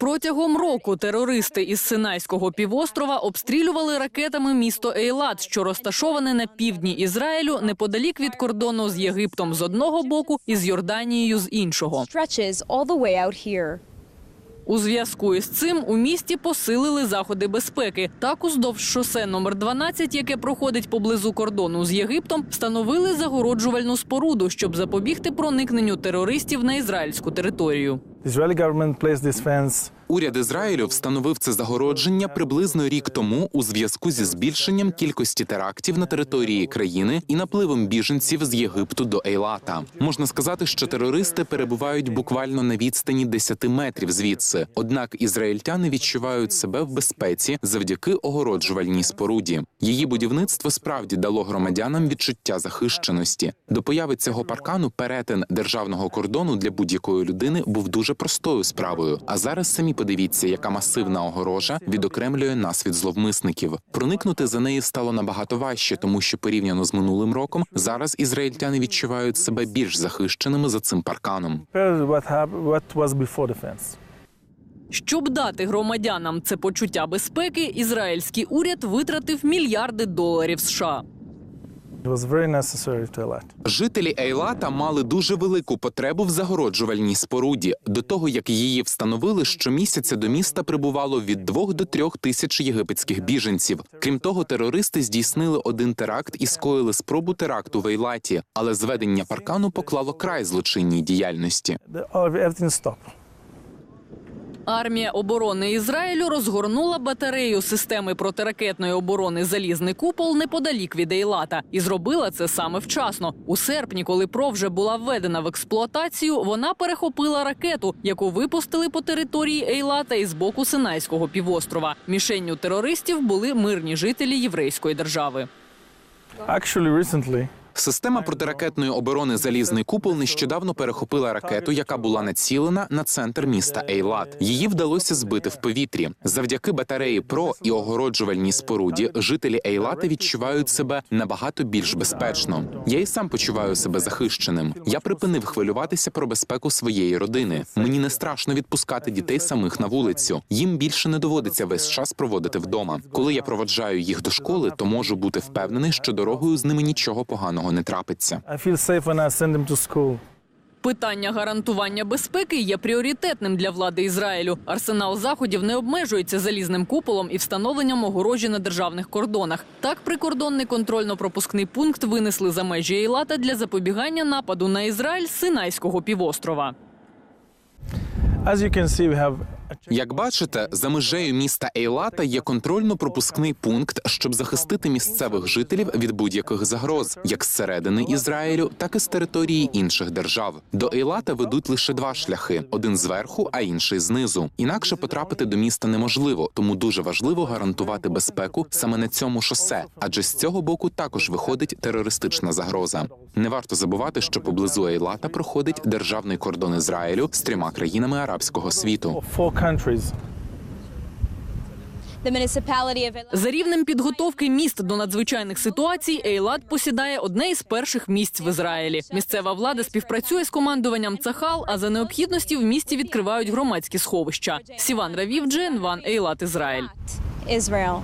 Протягом року терористи із Синайського півострова обстрілювали ракетами місто Ейлат, що розташоване на півдні Ізраїлю, неподалік від кордону з Єгиптом з одного боку і з Йорданією з іншого. У зв'язку із цим у місті посилили заходи безпеки. Так, уздовж шосе номер 12, яке проходить поблизу кордону з Єгиптом, встановили загороджувальну споруду, щоб запобігти проникненню терористів на ізраїльську територію. Уряд Ізраїлю встановив це загородження приблизно рік тому у зв'язку зі збільшенням кількості терактів на території країни і напливом біженців з Єгипту до Ейлата. Можна сказати, що терористи перебувають буквально на відстані 10 метрів звідси. Однак ізраїльтяни відчувають себе в безпеці завдяки огороджувальній споруді. Її будівництво справді дало громадянам відчуття захищеності. До появи цього паркану перетин державного кордону для будь-якої людини був дуже простою справою. А зараз самі подивіться, яка масивна огорожа відокремлює нас від зловмисників. Проникнути за неї стало набагато важче, тому що порівняно з минулим роком зараз ізраїльтяни відчувають себе більш захищеними за цим парканом. Щоб дати громадянам це почуття безпеки, ізраїльський уряд витратив мільярди доларів США. Жителі Ейлата мали дуже велику потребу в загороджувальній споруді. До того як її встановили, щомісяця до міста прибувало від двох до трьох тисяч єгипетських біженців. Крім того, терористи здійснили один теракт і скоїли спробу теракту в Ейлаті, але зведення паркану поклало край злочинній діяльності. Армія оборони Ізраїлю розгорнула батарею системи протиракетної оборони Залізний купол неподалік від Ейлата і зробила це саме вчасно. У серпні, коли ПРО вже була введена в експлуатацію, вона перехопила ракету, яку випустили по території Ейлата із боку Синайського півострова. Мішенню терористів були мирні жителі єврейської держави. Actually, recently, Система протиракетної оборони Залізний купол нещодавно перехопила ракету, яка була націлена на центр міста Ейлат. Її вдалося збити в повітрі. Завдяки батареї ПРО і огороджувальній споруді жителі Ейлата відчувають себе набагато більш безпечно. Я і сам почуваю себе захищеним. Я припинив хвилюватися про безпеку своєї родини. Мені не страшно відпускати дітей самих на вулицю. Їм більше не доводиться весь час проводити вдома. Коли я проводжаю їх до школи, то можу бути впевнений, що дорогою з ними нічого поганого не трапиться. Питання гарантування безпеки є пріоритетним для влади Ізраїлю. Арсенал заходів не обмежується залізним куполом і встановленням огорожі на державних кордонах. Так, прикордонний контрольно-пропускний пункт винесли за межі Ейлата для запобігання нападу на Ізраїль з Синайського півострова. As you can see, we have Як бачите, за межею міста Ейлата є контрольно-пропускний пункт, щоб захистити місцевих жителів від будь-яких загроз, як зсередини Ізраїлю, так і з території інших держав. До Ейлата ведуть лише два шляхи: один зверху, а інший знизу. Інакше потрапити до міста неможливо, тому дуже важливо гарантувати безпеку саме на цьому шосе, адже з цього боку також виходить терористична загроза. Не варто забувати, що поблизу Ейлата проходить державний кордон Ізраїлю з трьома країнами арабського світу. Countries. The municipality of Eilat За рівнем підготовки міст до надзвичайних ситуацій Ейлат посідає одне із перших місць в Ізраїлі. Місцева влада співпрацює з командуванням Цахал, а за необхідності в місті відкривають громадські сховища. Сіван Равів, Джен Ван Ейлат, Ізраїль. Israel.